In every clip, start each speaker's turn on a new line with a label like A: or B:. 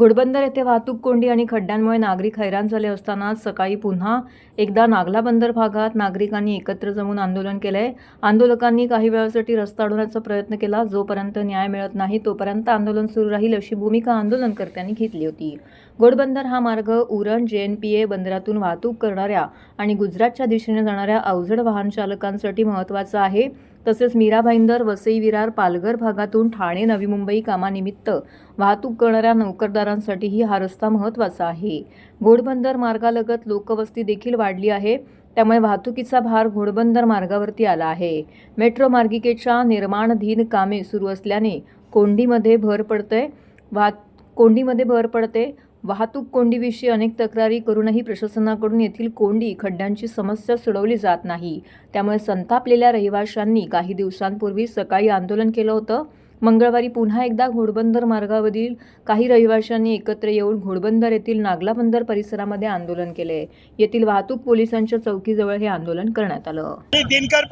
A: घोडबंदर येथे वाहतूक कोंडी आणि खड्ड्यांमुळे नागरिक हैराण झाले असताना सकाळी पुन्हा एकदा नागला बंदर भागात नागरिकांनी एकत्र जमून आंदोलन केलंय. आंदोलकांनी काही वेळासाठी रस्ता अडवण्याचा प्रयत्न केला. जोपर्यंत न्याय मिळत नाही तोपर्यंत आंदोलन सुरू राहील अशी भूमिका आंदोलनकर्त्यांनी घेतली होती. घोडबंदर हा मार्ग उरण जे एन पी ए बंदरातून वाहतूक करणाऱ्या आणि गुजरातच्या दिशेने जाणाऱ्या अवजड वाहन चालकांसाठी महत्त्वाचा आहे. तसेच मीरा भाईंदर वसई विरार पालघर भागातून ठाणे नवी मुंबई कामानिमित्त वाहतूक करणाऱ्या नोकरदारांसाठीही हा रस्ता महत्त्वाचा आहे. घोडबंदर मार्गालगत लोकवस्ती देखील वाढली आहे. त्यामुळे वाहतुकीचा भार घोडबंदर मार्गावरती आला आहे. मेट्रो मार्गिकेच्या निर्माणाधीन कामे सुरू असल्याने कोंडीमध्ये भर पडतंय. वाहत कोंडीमध्ये भर पडते वाहतूक कोंडीविषयी अनेक तक्रारी करूनही प्रशासनाकडून येथील कोंडी खड्ड्यांची समस्या सोडवली जात नाही. त्यामुळे संतापलेल्या रहिवाशांनी काही दिवसांपूर्वी सकाळी आंदोलन केलं होतं. मंगळवारी पुन्हा एकदा घोडबंदर मार्गावरील काही रहिवाशांनी एकत्र येऊन घोडबंदर येथील नागला बंदर परिसरामध्ये आंदोलन केले. येथील वाहतूक पोलिसांच्या चौकीजवळ हे आंदोलन करण्यात आलं.
B: Dinkar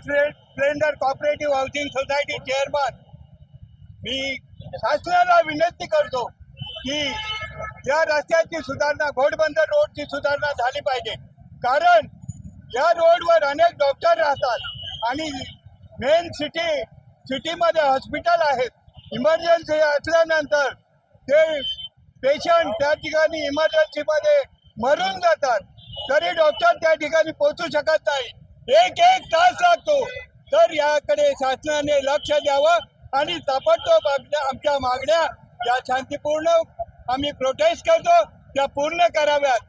B: splendour cooperative housing society chairman. मी शासनाला विनंती करतो की या रस्त्याची सुधारणा घोडबंदर रोडची सुधारणा झाली पाहिजे. कारण या रोडवर अनेक डॉक्टर राहतात आणि मेन सिटी सिटीमध्ये हॉस्पिटल आहेत. इमर्जन्सी असल्यानंतर ते पेशंट त्या ठिकाणी इमर्जन्सीमध्ये मरून जातात. तरी डॉक्टर त्या ठिकाणी पोहोचू शकत नाही. एक एक तास लागतो. तर याकडे शासनाने लक्ष द्यावं आणि ताबडतोब आमच्या आमच्या मागण्या या शांतीपूर्ण आम्ही प्रोटेस्ट करतो, त्या पूर्ण कराव्यात.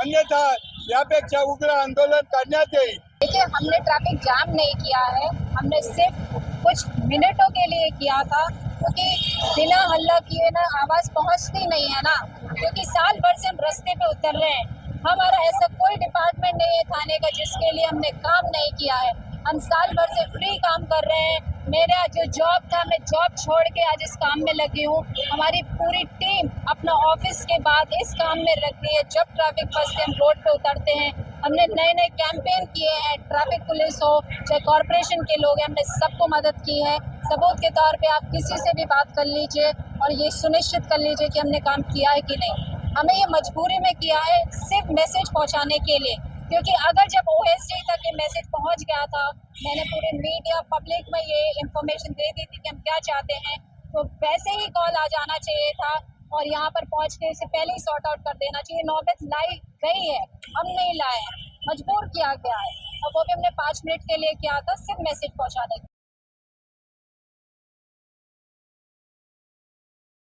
B: अन्यथा यापेक्षा उग्र आंदोलन करण्यात येईल.
C: देखिए, हमने ट्रैफ़िक जाम नहीं किया है. हमने सिर्फ़ कुछ मिनटों के लिए किया था, क्योंकि बिना हल्ला किए ना आवाज़ पहुँचती नहीं है ना। क्योंकि साल भर से हम रास्ते पे उतर रहे हैं। हमारा ऐसा कोई डिपार्टमेंट नहीं है थाने का जिसके लिए हमने काम नहीं किया है। हम साल भर से फ्री काम कर रहे हैं। मेरा जो जॉब था, मैं जॉब छोड़ के आज इस काम में लगी हूँ। हमारी पूरी टीम अपना ऑफ़िस के बाद इस काम में रखती है। जब ट्रैफ़िक फंसते हम रोड पे उतरते हैं, हमने नए नए कैंपेन किए हैं। ट्रैफ़िक पुलिस हो, चाहे कॉरपोरेशन के लोग हैं, हमने सबको मदद की है। सबूत के तौर पे आप किसी से भी बात कर लीजिए और ये सुनिश्चित कर लीजिए कि हमने काम किया है कि नहीं। हमें ये मजबूरी में किया है सिर्फ़ मैसेज पहुँचाने के लिए। क्योंकि अगर जब ओएसडी तक ये मैसेज पहुँच गया था, मैंने पूरे मीडिया पब्लिक में ये इंफॉर्मेशन दे दी थी कि हम क्या चाहते हैं तो वैसे ही कॉल आ जाना चाहिए था और यहाँ पर पहुँच के इसे पहले ही सॉर्ट आउट कर देना चाहिए। नौबत लाई गई है, हम नहीं लाए हैं, मजबूर किया गया है। और वो भी हमने पाँच मिनट के लिए किया था, सिर्फ़ मैसेज पहुँचाने के